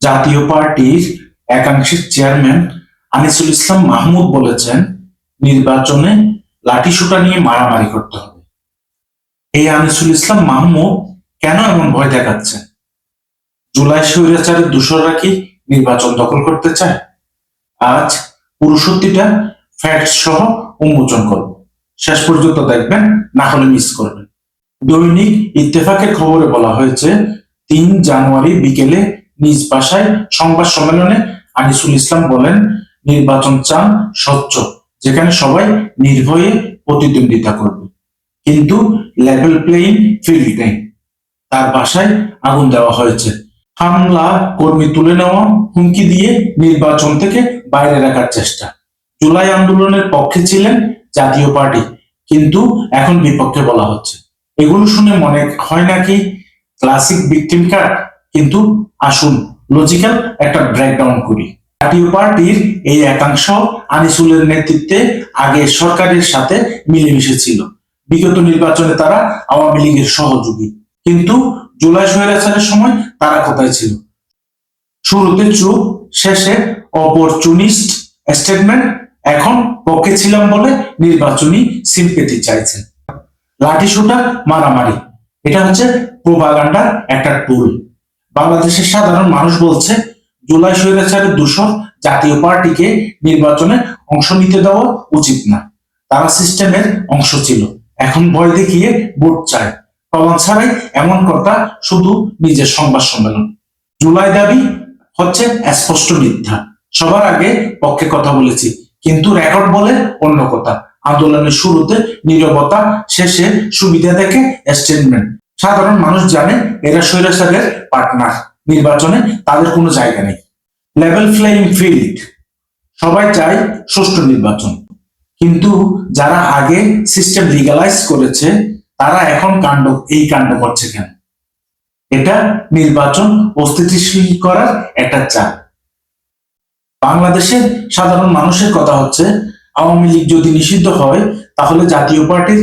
জাতীয় পার্টির একাংশের চেয়ারম্যান আনিসুল ইসলাম মাহমুদ বলেছেন, নির্বাচনে লাঠিসোঁটা নিয়ে মারামারি করতে হবে। এই আনিসুল ইসলাম মাহমুদ কেন এমন ভয় দেখাচ্ছেন? জুলাই স্বৈরাচারের দূষররা কি নির্বাচন দখল করতে চায়? আজ পুরো সত্যিটা ফ্যাক্ট সহ উন্মোচন করব। শেষ পর্যন্ত দেখবেন, না হলে মিস করবেন। দৈনিক ইত্তেফাকের খবরে বলা হয়েছে, তিন জানুয়ারি বিকেলে নিজ বাসায় সংবাদ সম্মেলনে আনিসুল ইসলাম বলেন, নির্বাচন চান স্বচ্ছ, যেখানে সবাই নির্ভয়ে প্রতিদ্বন্দ্বিতা করবে। কিন্তু লেভেল প্লেইং ফিল্ড নেই। তার বাসায় আগুন দেওয়া হয়েছে। হামলা, কর্মী তুলে নেওয়া, হুমকি দিয়ে নির্বাচন থেকে বাইরে রাখার চেষ্টা। জুলাই আন্দোলনের পক্ষে ছিলেন জাতীয় পার্টি, কিন্তু এখন বিপক্ষে বলা হচ্ছে। এগুলো শুনে মনে হয় নাকি ক্লাসিক ভিকটিম কার্ড কিন্তু আসুন লজিক্যাল একটা ব্রেকডাউন করি। জাতীয় পার্টির এই একাংশ আনিসুলের নেতৃত্বে আগে সরকারের সাথে মিলেমিশে ছিল। বিগত নির্বাচনে তারা আওয়ামী লীগের সহযোগী। কিন্তু জুলাই স্বৈরাচারের সময় তারা কোথায় ছিল? শুরুতে চুপ, শেষে অপরচুনিস্ট স্টেটমেন্ট এখন পক্ষে ছিলাম বলে নির্বাচনী সিম্পেথি চাইছেন। লাঠি সোটা মারামারি। এটা হচ্ছে প্রোপাগান্ডার একটা টুল বাংলাদেশের সাধারণ মানুষ বলছে, জুলাই স্বৈরাচারের দূষণ জাতীয় পার্টিকে নির্বাচনে অংশ নিতে দেওয়া উচিত না। তারা সিস্টেমের অংশ ছিল। এখন ভয় দেখিয়ে ভোট চায়। প্রমাণ ছাড়াই এমন কথা শুধু নিজের সংবাদ সম্মেলন। জুলাই দাবি হচ্ছে স্পষ্ট মিথ্যা। সবার আগে পক্ষে কথা বলেছি, কিন্তু রেকর্ড বলে অন্য কথা। আন্দোলনের শুরুতে নীরবতা, শেষে সুবিধা দেখে স্টেটমেন্ট সাধারণ মানুষ জানে এরা স্বৈরাচারের পার্টনার নির্বাচনে তাদের কোনো জায়গা নেই। লেভেল ফ্লেইং ফিল্ড সবাই চায় সুষ্ঠু নির্বাচন। কিন্তু যারা আগে সিস্টেম লিগালাইজ করেছে, তারা এখন কাণ্ড, এই কাণ্ড করছে কেন? এটা নির্বাচন অস্থিতিশীল করার একটা চাপ। বাংলাদেশের সাধারণ মানুষের কথা হচ্ছে, আওয়ামী লীগ যদি নিষিদ্ধ হয়, তাহলে জাতীয় পার্টির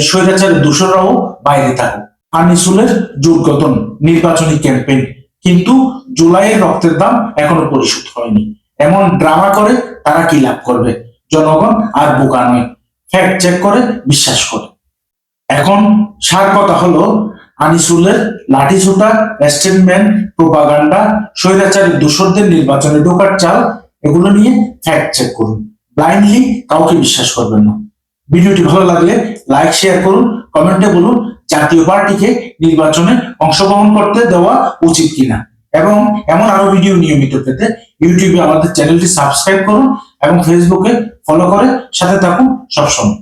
স্বৈরাচারের দূষণরাও বাইরে থাকুক। আনিসুলের জোরগতন নির্বাচনী ক্যাম্পেইন। কিন্তু জুলাইয়ের রক্তের দাম এখনও পরিশোধ হয়নি। এমন ড্রামা করে তারা কি লাভ করবে? জনগণ আর বোকা নয়। ফ্যাক্ট চেক করে, বিশ্বাস করে। এখন সার কথা হলো, আনিসুলের লাঠিছোটা স্টেটমেন্ট প্রোপাগান্ডা, স্বৈরাচারী দূষরদের নির্বাচনে ঢোকার চাল, এগুলো নিয়ে ফ্যাক্ট চেক করুন। ব্লাইন্ডলি কাউকে বিশ্বাস করবেন না। ভিডিওটি ভালো লাগলে লাইক, শেয়ার করুন, কমেন্টে বলুন জাতীয় পার্টিকে নির্বাচনে অংশগ্রহণ করতে দেওয়া উচিত কিনা। এবং এমন আরও ভিডিও নিয়মিত পেতে ইউটিউবে আমাদের চ্যানেলটি সাবস্ক্রাইব করুন এবং ফেসবুকে ফলো করে সাথে থাকুন সবসময়।